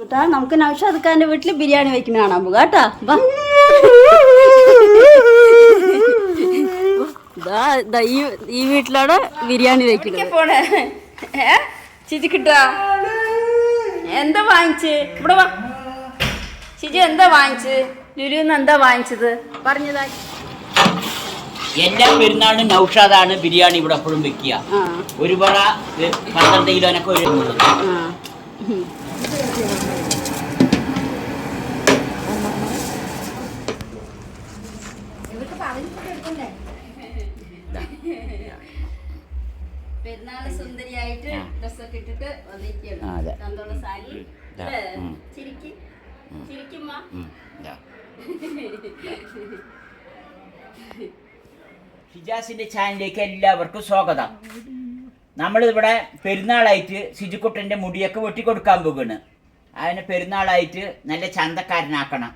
കൂട്ടാ നമുക്ക് നൗഷാദ് ഖാന്റെ വീട്ടിൽ ബിരിയാണി വെക്കുന്ന കാണാൻ പോകാം കേട്ടാ. വാ. ദാ, ദാ ഈ ഈ വീട്ടിലാണ് ബിരിയാണി വെക്കുന്നത്. പോണേ? ചിജി കിട്ടാ എന്താ വാങ്ങിച്ച്? ഇവിടെ വാ. ചിജി എന്താ വാങ്ങിച്ച്? ലുലുന്ന് എന്താ വാങ്ങിച്ചത്? പറഞ്ഞതാ. എല്ലാ പെരുന്നാളിനും നൗഷാദാണ് ബിരിയാണി ഇവിടെ എപ്പോഴും വെക്കുക. ഒരുപാട് പന്ത്രണ്ട് കിലോനൊക്കെ ഒരു ആ സുന്ദരിയായിട്ട് ആ. ഡ്രസ്സൊക്കെ ഇട്ടിട്ട് വന്നിരിക്കുകയാണ്. ആ, സാരി. ചിരിക്ക്. ചിരിക്കുമ്മ. ഹിജാസിന്റെ ചാനലിലേക്ക് എല്ലാവർക്കും സ്വാഗതം. നമ്മളിവിടെ പെരുന്നാളായിട്ട് സിജുക്കുട്ടന്റെ മുടിയൊക്കെ വെട്ടിക്കൊടുക്കാൻ പോകുന്നു അതിനെ പെരുന്നാളായിട്ട് നല്ല ചന്തക്കാരനാക്കണം.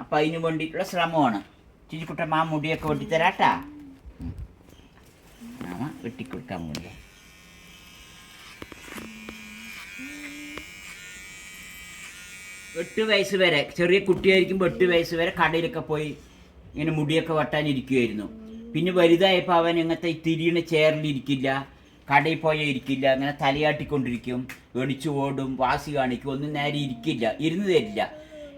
അപ്പൊ അതിന് വേണ്ടിയിട്ടുള്ള ശ്രമമാണ്. സിജുക്കുട്ടൻ മാ മുടിയൊക്കെ വെട്ടിത്തരാട്ടാ. വെട്ടിക്കൊടുക്കാൻ പോകുന്നു എട്ട് വയസ്സ് വരെ. ചെറിയ കുട്ടിയായിരിക്കുമ്പോൾ എട്ട് വയസ്സ് വരെ കടയിലൊക്കെ പോയി ഇങ്ങനെ മുടിയൊക്കെ വെട്ടാനിരിക്കുമായിരുന്നു പിന്നെ വലുതായപ്പോൾ അവൻ ഇങ്ങനത്തെ തിരിയണ ചേറിലിരിക്കില്ല കടയിൽ പോയാൽ ഇരിക്കില്ല അങ്ങനെ തലയാട്ടിക്കൊണ്ടിരിക്കും വെടിച്ചു ഓടും വാസി കാണിക്കും ഒന്നും നേരെ ഇരിക്കില്ല ഇരുന്ന് തരില്ല.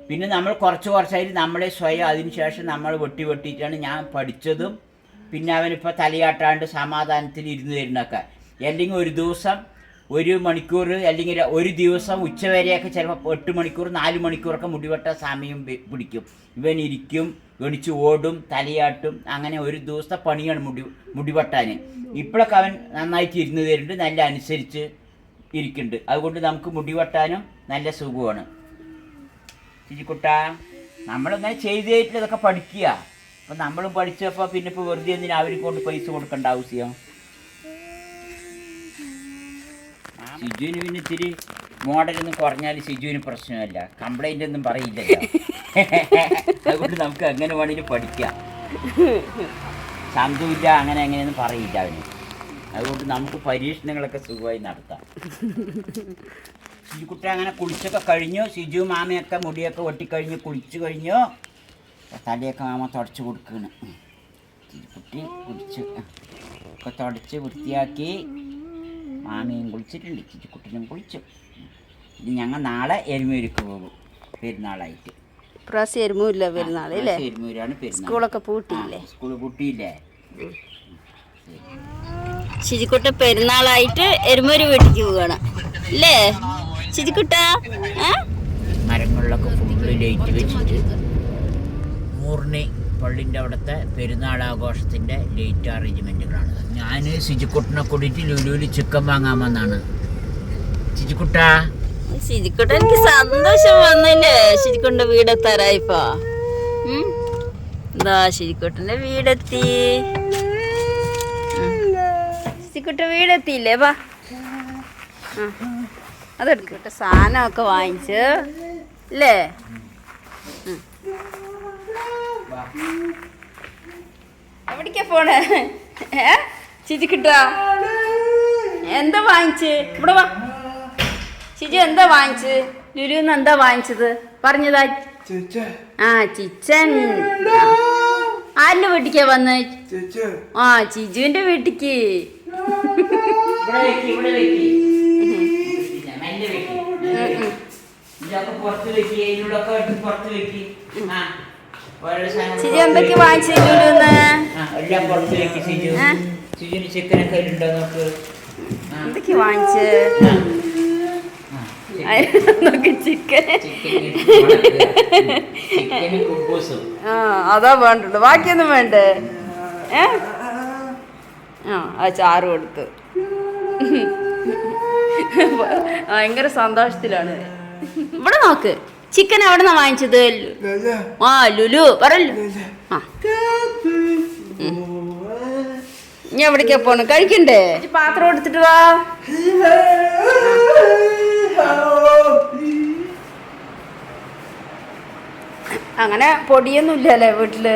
പിന്നെ നമ്മൾ കുറച്ച് കുറച്ചായിട്ട് നമ്മളെ സ്വയം അതിനുശേഷം നമ്മൾ വെട്ടി വെട്ടിയിട്ടാണ് ഞാൻ പഠിച്ചതും. പിന്നെ അവനിപ്പോൾ തലയാട്ടാണ്ട് സമാധാനത്തിൽ ഇരുന്ന് തരുന്നൊക്കെ അല്ലെങ്കിൽ ഒരു ദിവസം ഒരു മണിക്കൂർ അല്ലെങ്കിൽ ഒരു ദിവസം ഉച്ചവരെയൊക്കെ ചിലപ്പോൾ എട്ട് മണിക്കൂർ നാല് മണിക്കൂറൊക്കെ മുടിവെട്ട സമയം പിടിക്കും. ഇവൻ ഇരിക്കും ഗണിച്ച് ഓടും തലയാട്ടും അങ്ങനെ ഒരു ദിവസത്തെ പണിയാണ് മുടി മുടിവെട്ടാൻ. ഇപ്പോഴൊക്കെ അവൻ നന്നായിട്ട് ഇരുന്ന് തരുന്നുണ്ട് നല്ല അനുസരിച്ച് ഇരിക്കുന്നുണ്ട്. അതുകൊണ്ട് നമുക്ക് മുടിവെട്ടാനും നല്ല സുഖമാണ്. ചിരിക്കുട്ട നമ്മളിങ്ങനെ ചെയ്ത് ചെയ്തിട്ട് ഇതൊക്കെ പഠിക്കുക. അപ്പം നമ്മളും പഠിച്ചപ്പോൾ പിന്നെ ഇപ്പോൾ വെറുതെ എന്തിനാ അവർക്ക് കൊണ്ട് പൈസ കൊടുക്കേണ്ട ആവശ്യം? സിജുവിന് പിന്നെ ഇത്തിരി മോഡലൊന്നും കുറഞ്ഞാൽ സിജുവിന് പ്രശ്നമല്ല. കംപ്ലൈന്റ് ഒന്നും പറയില്ലല്ലോ. അതുകൊണ്ട് നമുക്ക് എങ്ങനെ വേണമെങ്കിലും പഠിക്കാം. ശാന്തുവില്ല അങ്ങനെ എങ്ങനെയൊന്നും പറയില്ല അവന്. അതുകൊണ്ട് നമുക്ക് പരീക്ഷണങ്ങളൊക്കെ സുഖമായി നടത്താം. സിജുക്കുട്ടി അങ്ങനെ കുളിച്ചൊക്കെ കഴിഞ്ഞു. സിജു മാമയൊക്കെ മുടിയൊക്കെ ഒട്ടിക്കഴിഞ്ഞു കുളിച്ചു കഴിഞ്ഞു. തലയൊക്കെ മാമ തുടച്ചു കൊടുക്കുകയാണ്. സിജുക്കുട്ടി കുളിച്ച് ഒക്കെ തുടച്ച് വൃത്തിയാക്കി. മാമയും കുളിച്ചിട്ടുണ്ട്. ചിറ്റിക്കുട്ടിനും കുളിച്ചു. ഇനി ഞങ്ങൾ നാളെ എരുമൂരിക്ക് പോകും. പെരുന്നാളായിട്ട്. പ്രാവശ്യം എരുമൂരില്ല പെരുന്നാൾ അല്ലേ? എരുമൂരാണ് സ്കൂളൊക്കെ പൂട്ടിയില്ലേ? സ്കൂൾ പൂട്ടിയില്ലേ? ശിജിക്കുട്ട പെരുന്നാളായിട്ട് എരുമൂര് വീട്ടിക്ക് പോവാണ്. അല്ലേ ശിജിക്കുട്ട? മരങ്ങളിലൊക്കെ ഫുള്ള് ലൈറ്റ് വെച്ചിട്ട് മൂർണി പള്ളിന്റെ അവിടുത്തെ പെരുന്നാൾ ആഘോഷത്തിന്റെ ലൈറ്റ് അറേഞ്ച്മെന്റുകളാണ് ഞാൻ സിജിക്കുട്ടിനെ കൂടിയിട്ട് ലുലുവിൽ ചിക്കൻ വാങ്ങാൻ വന്നാണ്. സിജിക്കുട്ട? ശിജിക്കുട്ട എനിക്ക് സന്തോഷം വന്നില്ലേ? ശിജിക്കുട്ട വീടെത്താറായിപ്പോ? എന്താ ശിജിക്കുട്ടന്റെ വീടെത്തി. ശിജിക്കുട്ട വീടെത്തിയില്ലേ? വാ. അതെടുക്കട്ടെ സാധനമൊക്കെ വാങ്ങിച്ച്. അല്ലേ എവിടേക്കാ പോണേ? ഏ? ചിജി കിട്ടാ എന്താ വാങ്ങിച്ച്? ഇവിടെ വാ. ചിജി എന്താ വാങ്ങിച്ച്? ലുലു എന്താ വാങ്ങിച്ചത്? പറഞ്ഞതാ. ആ ചിച്ചൻ. ആരുടെ വീട്ടിക്കാ വന്ന്? ആ ചിജുവിന്റെ വീട്ടിക്ക്. ചിജി എന്തൊക്കെ വാങ്ങിച്ചു ആ, എല്ലാം പുറത്ത് വെക്ക് സിജു. സിജുന് ചിക്കനൊക്കെ ഉണ്ടോ നോക്ക്. ആ, എന്തൊക്കെ വാങ്ങിച്ച്? അതാ വേണ്ടുള്ളൂ ബാക്കിയൊന്നും വേണ്ടേ? ഏ? ആ ആ ചാറ് കൊടുത്ത്. ഭയങ്കര സന്തോഷത്തിലാണ്. ഇവിടെ നോക്ക്. ചിക്കൻ എവിടെ നിന്നാ വാങ്ങിച്ചത് ആ ലുലു. പറയല്ലോ ആ. ഇനി എവിടേക്കാ പോണ്? കഴിക്കണ്ടേ? പാത്രം എടുത്തിട്ട് വാ. അങ്ങനെ പൊടിയൊന്നും ഇല്ലല്ലേ വീട്ടിൽ?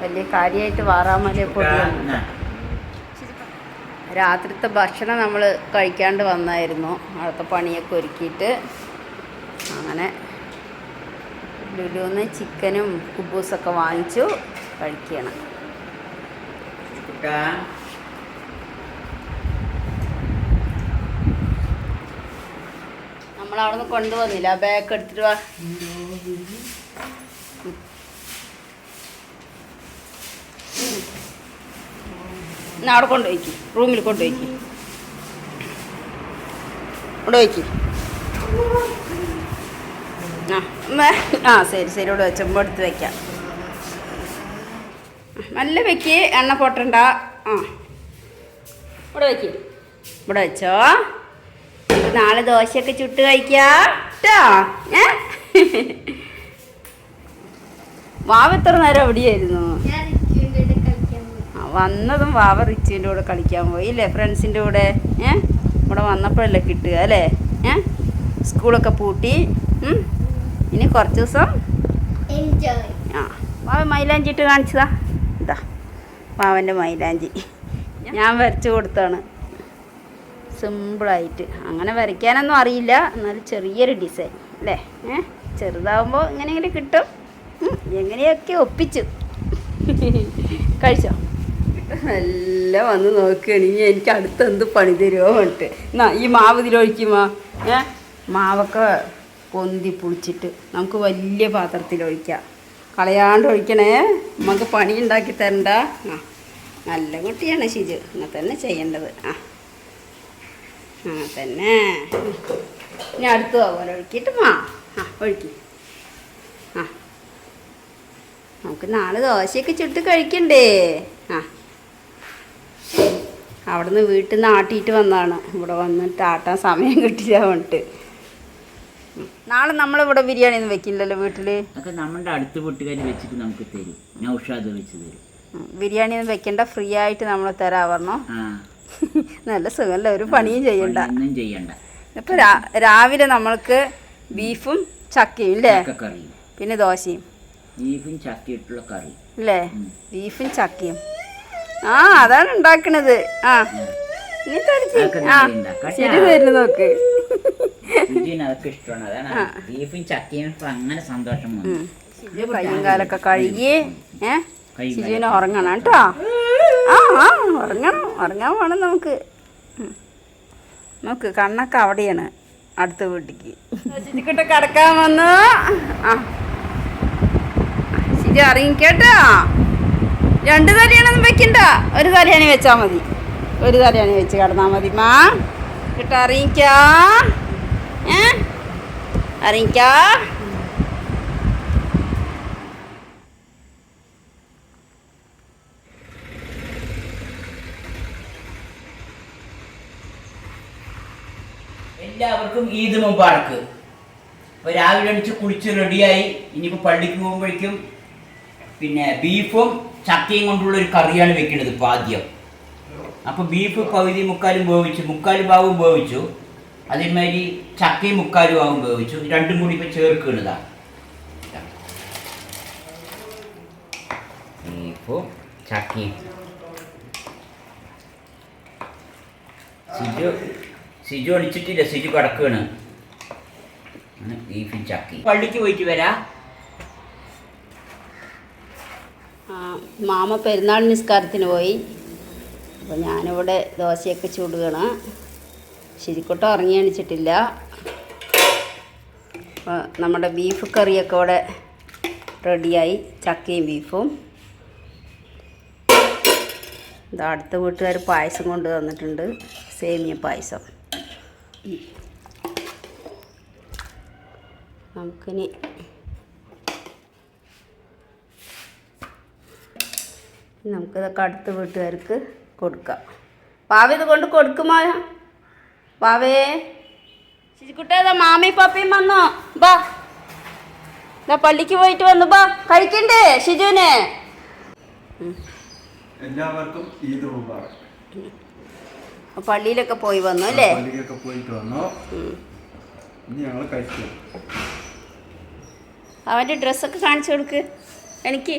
വലിയ കാര്യമായിട്ട് വാറാമല പൊടിയൊന്നും. രാത്രിത്തെ ഭക്ഷണം നമ്മൾ കഴിക്കാണ്ട് വന്നായിരുന്നു. അവിടുത്തെ പണിയൊക്കെ ഒരുക്കിയിട്ട്. അങ്ങനെ ലുലുന്ന് ചിക്കനും കുബൂസൊക്കെ വാങ്ങിച്ചു. കഴിക്കണം കുട്ടാ നമ്മളവിടെ നിന്ന് കൊണ്ടുവന്നില്ല ബാഗ് എടുത്തിട്ട് വാ. എന്നാ അവിടെ കൊണ്ടുപോയിക്ക് റൂമിൽ കൊണ്ടുപോയിക്ക് ഇവിടെ വയ്ക്ക്. ആ. ആ ശരി ശരി. ഇവിടെ വെച്ചപ്പോൾ എടുത്ത് വെക്കാം. നല്ല വെക്ക് എണ്ണ പൊട്ടണ്ട. ആ. ഇവിടെ വെക്ക്. ഇവിടെ വെച്ചോ. നാളെ ദോശയൊക്കെ ചുട്ട് കഴിക്കാട്ടോ കേട്ടോ ഏ? വാവ എത്ര നേരം എവിടെയായിരുന്നു? വന്നതും വാവ റിച്ചുവിന്റെ കൂടെ കളിക്കാൻ പോയി ഇല്ലേ? ഫ്രണ്ട്സിന്റെ കൂടെ. ഏ? ഇവിടെ വന്നപ്പോഴല്ലേ കിട്ടുക അല്ലേ? ഏ? സ്കൂളൊക്കെ പൂട്ടി. ഇനി കുറച്ച് ദിവസം ആ. വാവ മൈലാഞ്ചിട്ട് കാണിച്ചതാ. വാവന്റെ മൈലാഞ്ചി. ഞാൻ വരച്ചു കൊടുത്താണ്. സിമ്പിളായിട്ട്. അങ്ങനെ വരയ്ക്കാനൊന്നും അറിയില്ല. എന്നാലും ചെറിയൊരു ഡിസൈൻ അല്ലേ? ഏ ചെറുതാവുമ്പോൾ ഇങ്ങനെയെങ്കിലും കിട്ടും. എങ്ങനെയൊക്കെ ഒപ്പിച്ചു. കഴിച്ചോ? എല്ലാം വന്ന് നോക്കുകയാണെങ്കിൽ എനിക്ക് അടുത്ത് എന്ത് പണി തരുമോ എന്നിട്ട് എന്നാ ഈ മാവ് ഇതിലൊഴിക്കുമോ? ഏ മാവൊക്കെ പൊന്തി പുളിച്ചിട്ട് നമുക്ക് വലിയ പാത്രത്തിൽ ഒഴിക്കാം കളയാണ്ട് ഒഴിക്കണേ. നമുക്ക് പണി ഉണ്ടാക്കി തരണ്ട. ആ. നല്ല കുട്ടിയാണ് ഷിജു. അങ്ങനെ തന്നെ ചെയ്യേണ്ടത്. ആ. ആ തന്നെ. ഇനി അടുത്ത് പോലെ ഒഴുക്കിയിട്ട് ആ ഒഴുക്കി. ആ. നമുക്ക് നാല് ദോശയൊക്കെ ചുട്ട് കഴിക്കണ്ടേ? ആ. അവിടുന്ന് വീട്ടിൽ നിന്ന് ആട്ടിയിട്ട് വന്നതാണ്. ഇവിടെ വന്നിട്ട് ആട്ടാൻ സമയം കിട്ടില്ല വന്നിട്ട്. നാളെ നമ്മളിവിടെ ബിരിയാണി ഒന്നും വെക്കില്ലല്ലോ വീട്ടിൽ? അതൊക്കെ നമ്മുടെ അടുത്ത വീട്ടുകാർ വെച്ചിട്ട് നമുക്ക് തരും. നൗഷാദ് വെച്ച് തരും. ബിരിയാണി ഒന്നും വെക്കണ്ട ഫ്രീ ആയിട്ട് നമ്മൾ തരാ പറഞ്ഞോ. നല്ല സുഖമല്ല ഒരു പണിയും ചെയ്യണ്ട. ഇപ്പൊ രാവിലെ നമ്മൾക്ക് ബീഫും ചക്കയും ഇല്ലേ? പിന്നെ ദോശയും. ബീഫും ചക്കയിട്ടുള്ള കറി. അല്ലേ ബീഫും ചക്കയും. ആ അതാണ് ഉണ്ടാക്കണത്. ആ. നീ ശരി തരുന്നു നോക്ക്. ബീഫും ചക്കയും അങ്ങനെ സന്തോഷം കയ്യും കാലൊക്കെ കഴുകി ഏ? കൈയും ശിജുവിന് ഉറങ്ങണം കേട്ടോ. ആ ആ ഉറങ്ങണം ഉറങ്ങാൻ വേണം നമുക്ക്. നോക്ക് കണ്ണൊക്കെ അവിടെയാണ് അടുത്ത വീട്ടിക്ക്. ശിജിക്കിട്ട് കിടക്കാൻ വന്നു. ആ. ശിജു ഇറങ്ങിക്കേട്ടോ രണ്ട് തലയാണൊന്നും വെക്കണ്ട. ഒരു തലയാണി വെച്ചാൽ മതി. ഒരു തലയാണി വെച്ച് കിടന്നാൽ മതി. മാ കിട്ട അറിയിക്കാ. ഏ? ഇറങ്ങിക്കാ എല്ലാവർക്കും ഈദ് മുമ്പാർക്ക് അപ്പോൾ രാവിലെ അടിച്ച് കുളിച്ച് റെഡിയായി. ഇനിയിപ്പോൾ പള്ളിക്ക് പോകുമ്പോഴേക്കും പിന്നെ ബീഫും ചക്കയും കൊണ്ടുള്ള ഒരു കറിയാണ് വെക്കേണ്ടത് ഇപ്പോൾ ആദ്യം. അപ്പോൾ ബീഫ് പകുതി മുക്കാലും വേവിച്ചു മുക്കാൽ ഭാഗവും വേവിച്ചു അതേമാതിരി ചക്കയും മുക്കാലും ഭാഗവും വേവിച്ചു രണ്ടും കൂടി ഇപ്പോൾ ചേർക്കുന്നതാണ് ബീഫും ചക്കയും. സിജു ഒളിച്ചിട്ടില്ല സിജു കിടക്കുകയാണ് ബീഫും ചക്കി. പള്ളിക്ക് പോയിട്ട് വരാ. ആ, മാമ പെരുന്നാൾ നിസ്കാരത്തിന് പോയി. അപ്പോൾ ഞാനിവിടെ ദോശയൊക്കെ ചൂടുകയാണ്. ശരിക്കോട്ടോ ഉറങ്ങി അണിച്ചിട്ടില്ല അപ്പോൾ നമ്മുടെ ബീഫ് കറിയൊക്കെ ഇവിടെ റെഡിയായി ചക്കയും ബീഫും ഇതാ അടുത്ത വീട്ടുകാർ പായസം കൊണ്ട് തന്നിട്ടുണ്ട്. സേമിയ പായസം. നമുക്കിനി നമുക്കിതൊക്കെ അടുത്ത വീട്ടുകാർക്ക് കൊടുക്കാം. പാവ ഇത് കൊണ്ട് കൊടുക്കുമോ? പാവേ. ശിശുക്കുട്ടേതാ മാമി പപ്പയും വന്നോ. ബാ. എന്നാ പള്ളിക്ക് പോയിട്ട് വന്നു. ബാ കഴിക്കണ്ടേ ഷിജുവിനെ എല്ലാവർക്കും ഈദ് മുബാറക്. പള്ളിയിലൊക്കെ പോയി വന്നു അല്ലേ? പള്ളിയിലൊക്കെ പോയിട്ട് വന്നു. ഞങ്ങൾ കഴിച്ചു അവന്റെ ഡ്രസ്സൊക്കെ കാണിച്ചു കൊടുക്ക്. എനിക്ക്.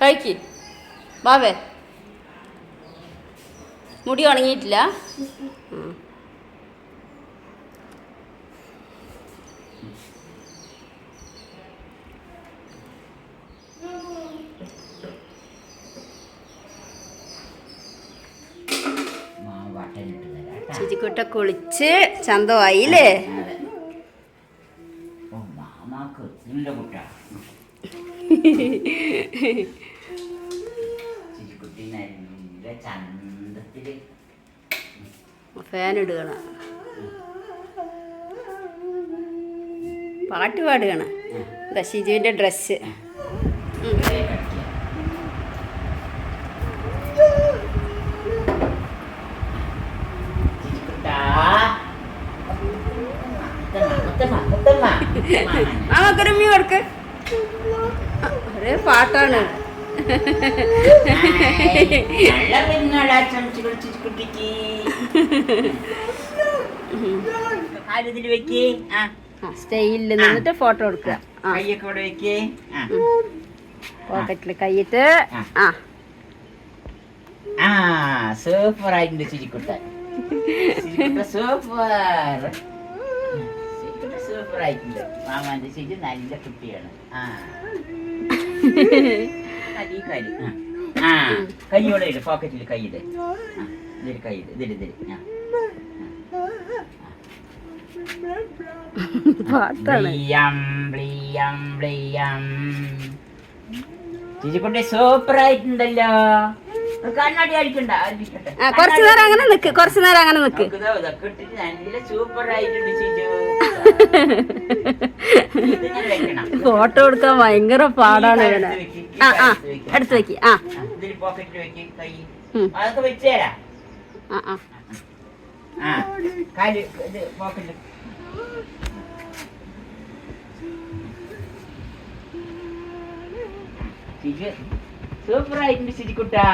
കഴിക്ക്. ബാബേ. മുടി ഉണങ്ങിയിട്ടില്ല ഉം. ചിരിക്കുട്ട കുളിച്ച് ചന്തമായില്ലേ അതെ. ഓ മാമാക്ക് നല്ല കുട്ടാ ചിരിക്കുട്ടി കുളിച്ച് ചന്തമായില്ലേ? ഫാൻ ഇടുകയാണ് പാട്ട് പാടുകയാണ്. എന്താ ഷിജുവിന്റെ ഡ്രസ്സ്. ആ മക്കൊരു മീ കൊടുക്ക് ഒരേ പാട്ടാണ്. സ്റ്റൈലിൽ നിന്നിട്ട് ഫോട്ടോ എടുക്കുക. പോക്കറ്റിൽ കൈയിട്ട്. ആ. സൂപ്പർ ആയിട്ടുണ്ട് ചിരിക്കുട്ട സൂപ്പർ. മാമാന്റെ നല്ല കുട്ടിയാണ്. ആ. കരി കരി ആ. ആ. കൈയോടെ ഇട് പോക്കറ്റിൽ കൈ ഇതിൽ ഇതിൽ ഇതിൽ. ചിരിക്കുട്ടി സൂപ്പർ ആയിട്ടുണ്ടല്ലോ കണ്ണാടി അടിക്കണ്ട കുറച്ചു നേരം അങ്ങനെ നിക്ക് കുറച്ചു നേരം അങ്ങനെ നിക്ക്. നല്ല സൂപ്പർ ആയിട്ടുണ്ട്. ഫോട്ടോ എടുക്കാൻ ഭയങ്കര പാടാണ് ഇവനെ. ആ ആ എടുത്ത് വെക്ക് ആ. സൂപ്പർ ആയിട്ടുണ്ട് ചിരിക്കുട്ടാ.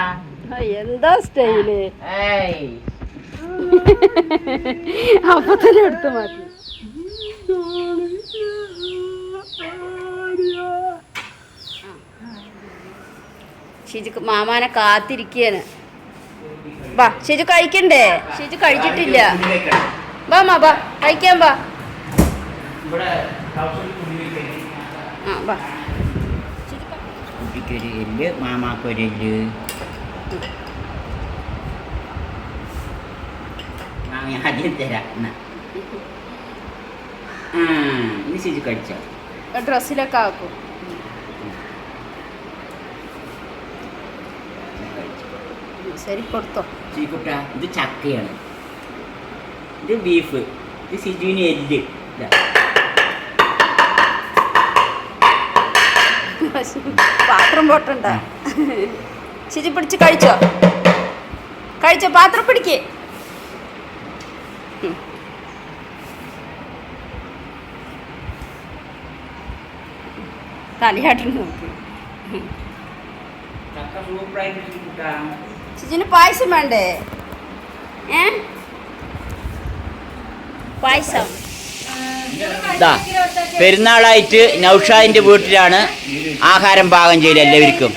എന്താ സ്റ്റൈൽ? അപ്പൊ തന്നെ എടുത്ത് മാറ്റി. ഷിജു മാമാനെ കാത്തിരിക്കുകയാണ് വാ ഷിജു കഴിക്കണ്ടേ? ഷിജു കഴിച്ചിട്ടില്ല. ബാ മാ വാ കഴിക്കാൻ. ആ കുട്ടിക്കൊരു എല്ല് മാമാക്കൊരു എല്ല്. മാമി ആദ്യം തരാം ശരി കഴിച്ചോ? ഡ്രസ്സിലൊക്കെ ആക്കും. ശരി കൊടുത്തോ ചീക്കുട്ട ഇത് ചക്കയാണ്. ഇത് ബീഫ് ഇത് സിജുവിന് എല്ല്. പാത്രം പൊട്ടണ്ട. ശരി പിടിച്ച് കഴിച്ചോ? കഴിച്ചോ? പാത്രം പിടിക്കേ. തലയാട്ടുണ്ട് നോക്കി. ചക്ക സൂപ്പറായിട്ട് ചിച്ചിന് പായസം വേണ്ടേ? ഏ? പായസം. പെരുന്നാളായിട്ട് നൗഷാദിന്റെ വീട്ടിലാണ് ആഹാരം പാകം ചെയ്യൽ എല്ലാവർക്കും.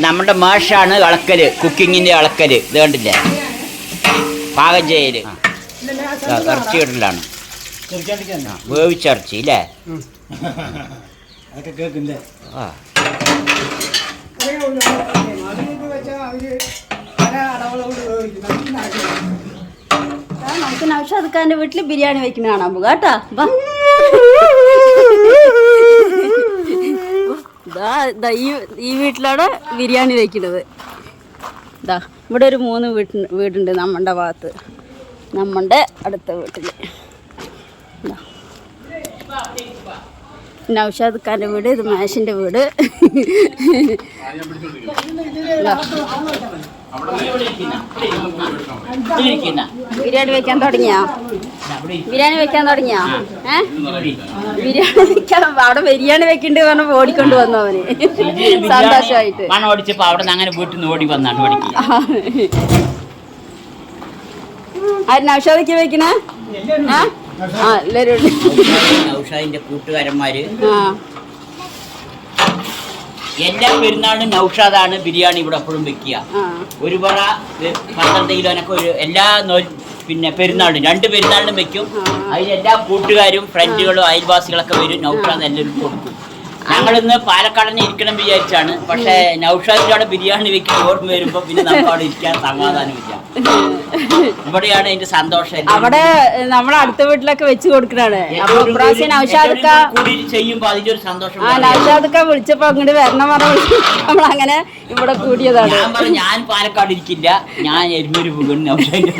നമ്മുടെ മാഷാണ് അളക്കൽ കുക്കിങ്ങിന്റെ അളക്കൽ ഇത് കണ്ടില്ലേ? പാകം ചെയ്യൽ. ദാ ഇറച്ചി ഇടലാണ്. ആ, വേവിച്ചിറച്ചി അല്ലേ അതൊക്കെ കേൾക്കില്ലേ ആ ദാ നമുക്ക് വീട്ടിൽ ബിരിയാണി വെക്കുന്ന കാണാൻ പോകാം കേട്ടാ. ഈ വീട്ടിലാണ് ബിരിയാണി വെക്കുന്നത് ഇതാ ഇവിടെ ഒരു മൂന്ന് വീട്ട് വീടുണ്ട് നമ്മുടെ ഭാഗത്ത്. നമ്മുടെ അടുത്ത വീട്ടിൽ ദാ. നൗഷാദ് ഖാന്റെ വീട് ഇത് മാഷിന്റെ വീട്. ബിരിയാണി വെക്കാൻ തുടങ്ങിയാ? ബിരിയാണി വെക്കാൻ തുടങ്ങിയാ? ഏ. ബിരിയാണി വെക്കാൻ അവിടെ ബിരിയാണി വെക്കണ്ട് പറഞ്ഞ ഓടിക്കൊണ്ട് വന്നു അവന്. സന്തോഷമായിട്ട് മണം ഓടിച്ചപ്പോ അവിടെ അങ്ങനെ വീട്ടിൽ നിന്ന് ഓടി വന്നാണ് ഓടിക്കുക ആര് നൗഷാദിക്ക് വെക്കണേ? ആ ആ ഉണ്ട്. നൗഷാദിന്റെ കൂട്ടുകാരന്മാര്. എല്ലാ പെരുന്നാളിനും നൗഷാദാണ് ബിരിയാണി ഇവിടെ എപ്പോഴും വെക്കുക. ഒരു പറ പന്ത്രണ്ട് കിലോനൊക്കെ ഒരു എല്ലാ പിന്നെ പെരുന്നാളിനും രണ്ട് പെരുന്നാളിനും വെക്കും. അതിലെല്ലാ കൂട്ടുകാരും ഫ്രണ്ടുകളും അയൽവാസികളൊക്കെ വരും. നൗഷാദ് എല്ലാവരും കൊടുക്കും. ഞങ്ങളിന്ന് പാലക്കാടിന് ഇരിക്കണം വിചാരിച്ചാണ്. പക്ഷെ നൗഷാദിന്റെ ബിരിയാണി വെക്കാൻ ഓർമ്മ വരുമ്പോ പിന്നെ നമുക്ക് അവിടെ ഇരിക്കാൻ സമാധാനമില്ല ഇവിടെയാണ് അതിന്റെ സന്തോഷം അവിടെ നമ്മളെ അടുത്ത വീട്ടിലൊക്കെ വെച്ച് കൊടുക്കണാണ് നൗഷാദക്ക ചെയ്യുമ്പോ അതിന്റെ ഒരു സന്തോഷം നൗഷാദക്ക വിളിച്ചപ്പോ അങ്ങോട്ട് വരണം പറഞ്ഞ നമ്മളങ്ങനെ ഇവിടെ കൂടിയതാണ്. ഞാൻ പറഞ്ഞു ഞാൻ പാലക്കാട് ഇരിക്കില്ല. ഞാൻ എരുമൂര് പോകും നൗഷാദിന്റെ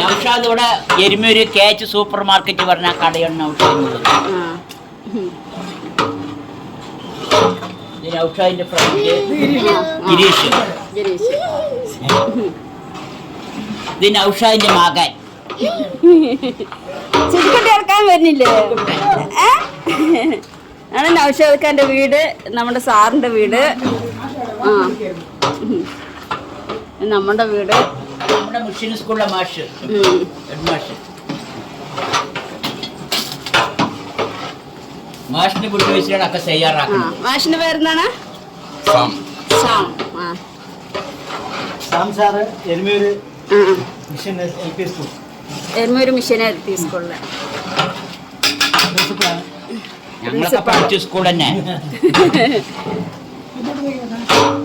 നൗഷാദ് ഇവിടെ എരുമൂര് കേച്ച് സൂപ്പർ മാർക്കറ്റ് പറഞ്ഞ കടയാണ് നൗഷാദ് ആ. നൗഷാദിന്റെ ഫ്രണ്ട് ഗിരീഷ് ഗിരീഷ് ഇത് നൗഷാദിന്റെ മകൻ ചിരിക്കുട്ടി ഇറക്കാൻ വരുന്നില്ലേ? ആണ് നൗഷാദ് ഖാന്റെ വീട് നമ്മുടെ സാറിന്റെ വീട് ആ. നമ്മുടെ വീട് നമ്മുടെ മുസ്ലിം സ്കൂളിലെ മാഷ്. മാഷ് മാഷിന്റെ വീട്ടിൽ വെച്ചിട്ടാണ് ഒക്കെ ആ തയ്യാറാക്കുന്നത് മാഷിന്റെ പേരെന്താണ്? സാം. ആ. സാം സാർ ആ, ആ. Mission L P school. Erumur missionary സ്കൂളിലെ. പ്രിൻസിപ്പളാണ് ഞങ്ങളൊക്കെ പഠിച്ച സ്കൂൾ തന്നെ.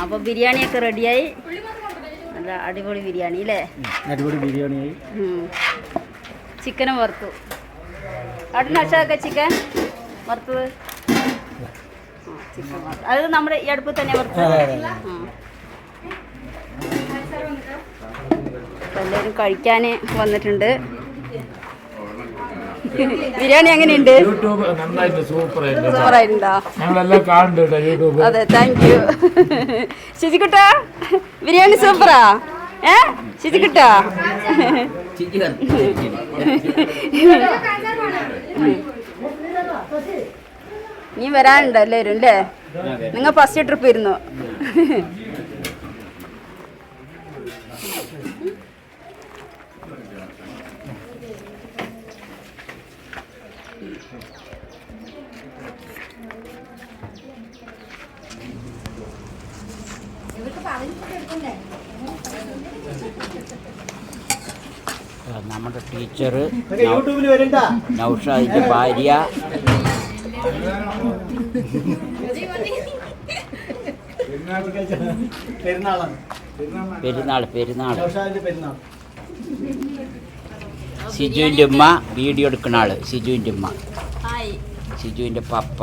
അപ്പൊ ബിരിയാണിയൊക്കെ റെഡിയായി നല്ല അടിപൊളി ബിരിയാണി അല്ലേ? അടിപൊളി ബിരിയാണിയായി ചിക്കനും വറുത്തു. നഷാക്ക ചിക്കൻ വറുത്തത്? ചിക്കൻ വറുത്തു. അത് നമ്മുടെ ഈ അടുപ്പ് തന്നെ വറുത്തത് എല്ലാവരും കഴിക്കാൻ വന്നിട്ടുണ്ട്. ബിരിയാണി എങ്ങനെയുണ്ട്? യൂട്യൂബ് നന്നായിട്ട് സൂപ്പർ ആയിട്ട് സൂപ്പറായിട്ടുണ്ടോ ഞങ്ങളെല്ലാം കാണുന്നുണ്ട് യൂട്യൂബ്. അതെ താങ്ക് യു ശുചിക്കുട്ട ബിരിയാണി സൂപ്പറാ ഏ? ശുചിക്കുട്ട ചിരി നീ വരാനുണ്ട് എല്ലാവരും അല്ലേ നിങ്ങൾ ഫസ്റ്റ് ട്രിപ്പ് ഇരുന്നു നമ്മുടെ ടീച്ചർ യൂട്യൂബിൽ വരണ്ട. നൗഷാദിന്റെ ഭാര്യ. പെരുന്നാൾ പെരുന്നാൾ. സിജുവിന്റെ ഉമ്മ വീഡിയോ എടുക്കുന്ന ആൾ സിജുവിന്റെ ഉമ്മ. സിജുവിന്റെ പപ്പ.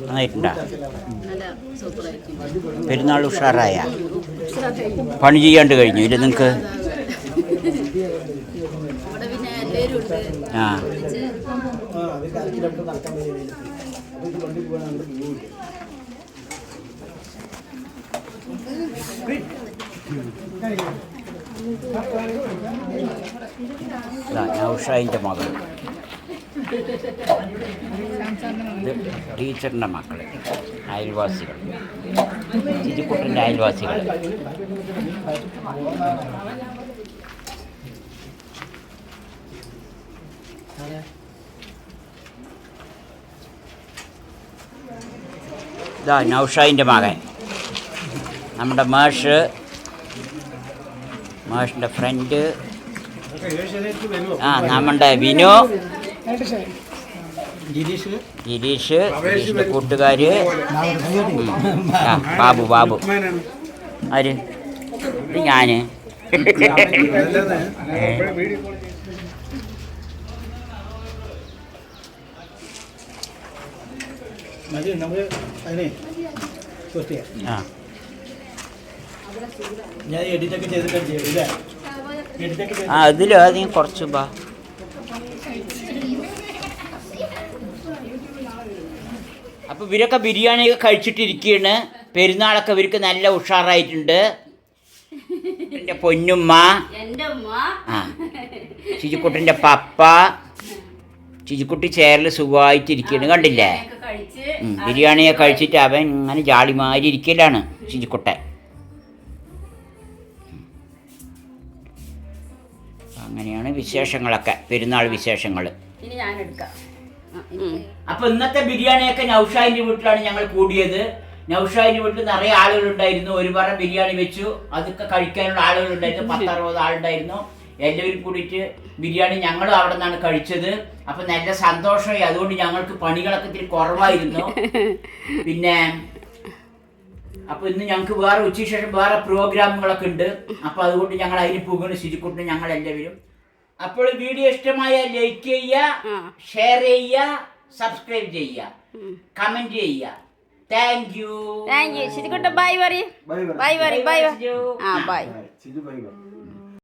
നന്നായിട്ടുണ്ടാ? പെരുന്നാൾ ഉഷാറായ? പണി ചെയ്യാണ്ട് കഴിഞ്ഞു ഇല്ല നിങ്ങൾക്ക് ആ. Thank അത് നൗഷാദിന്റെ മകൾ ഇത് ടീച്ചറിന്റെ മക്കൾ അയൽവാസികൾ ചിരിക്കുട്ടന്റെ അയൽവാസികൾ ഇതാ നൗഷായിന്റെ മകൻ. നമ്മുടെ മേഷ് മേഷിന്റെ ഫ്രണ്ട് ആ നമ്മുടെ വിനു. ഗിരീഷ്. ഗിരീഷ് ഗിരീഷിന്റെ കൂട്ടുകാര്. ആ ബാബു ബാബു. ആര്? ഇത് ഞാൻ. ഏ. മതി നമുക്ക് അതിനെ ആ. ഞാൻ എഡിറ്റൊക്കെ ചെയ്തിട്ട് ആ അതിലും ആദ്യം കുറച്ച് ബാ. അപ്പൊ ഇവരൊക്കെ ബിരിയാണിയൊക്കെ കഴിച്ചിട്ടിരിക്കുകയാണ് പെരുന്നാളൊക്കെ ഇവർക്ക് നല്ല ഉഷാറായിട്ടുണ്ട്. എന്റെ പൊന്നുമ്മ. എന്റെ ഉമ്മ ആ. ചിജിക്കുട്ടിന്റെ പപ്പ. ചിജിക്കുട്ടി ചേരൽ സുഖമായിട്ടിരിക്കുകയാണ് കണ്ടില്ലേ? ബിരിയാണിയൊക്കെ കഴിച്ചിട്ട് അവൻ ഇങ്ങനെ ജാളിമാരി ഇരിക്കലാണ് ചിജിക്കുട്ടൻ. അങ്ങനെയാണ് വിശേഷങ്ങളൊക്കെ പെരുന്നാൾ വിശേഷങ്ങൾ. ഇനി ഞാൻ എടുക്കാം അപ്പൊ ഇന്നത്തെ ബിരിയാണിയൊക്കെ നൗഷാദിന്റെ വീട്ടിലാണ് ഞങ്ങൾ കൂടിയത്. നൗഷാദിന്റെ വീട്ടിൽ നിറയെ ആളുകളുണ്ടായിരുന്നു. ഒരു പറ ബിരിയാണി വെച്ചു. അതൊക്കെ കഴിക്കാനുള്ള ആളുകളുണ്ടായിരുന്നു. പത്തറുപത് ആളുണ്ടായിരുന്നു. എല്ലാവരും കൂടിയിട്ട് ബിരിയാണി ഞങ്ങളും അവിടെ നിന്നാണ് കഴിച്ചത്. അപ്പൊ നല്ല സന്തോഷമായി. അതുകൊണ്ട് ഞങ്ങൾക്ക് പണികളൊക്കെ ഇത്തിരി കുറവായിരുന്നു. പിന്നെ അപ്പൊ ഇന്ന് ഞങ്ങൾക്ക് വേറെ ഉച്ചയ്ക്ക് ശേഷം വേറെ പ്രോഗ്രാമുകളൊക്കെ ഉണ്ട്. അപ്പൊ അതുകൊണ്ട് ഞങ്ങൾ അതിന് പോകുന്നു ശുചിക്കുട്ടി ഞങ്ങൾ എല്ലാവരും അപ്പോൾ വീഡിയോ ഇഷ്ടമായ ലൈക്ക് ചെയ്യുക ഷെയർ ചെയ്യുക സബ്സ്ക്രൈബ് ചെയ്യുക. കമന്റ് ചെയ്യുക. Thank you thank you bye പറയും ബൈ ബൈ ബൈ പറയും ബൈ ആ ബൈ ചിജു ബൈ ബൈ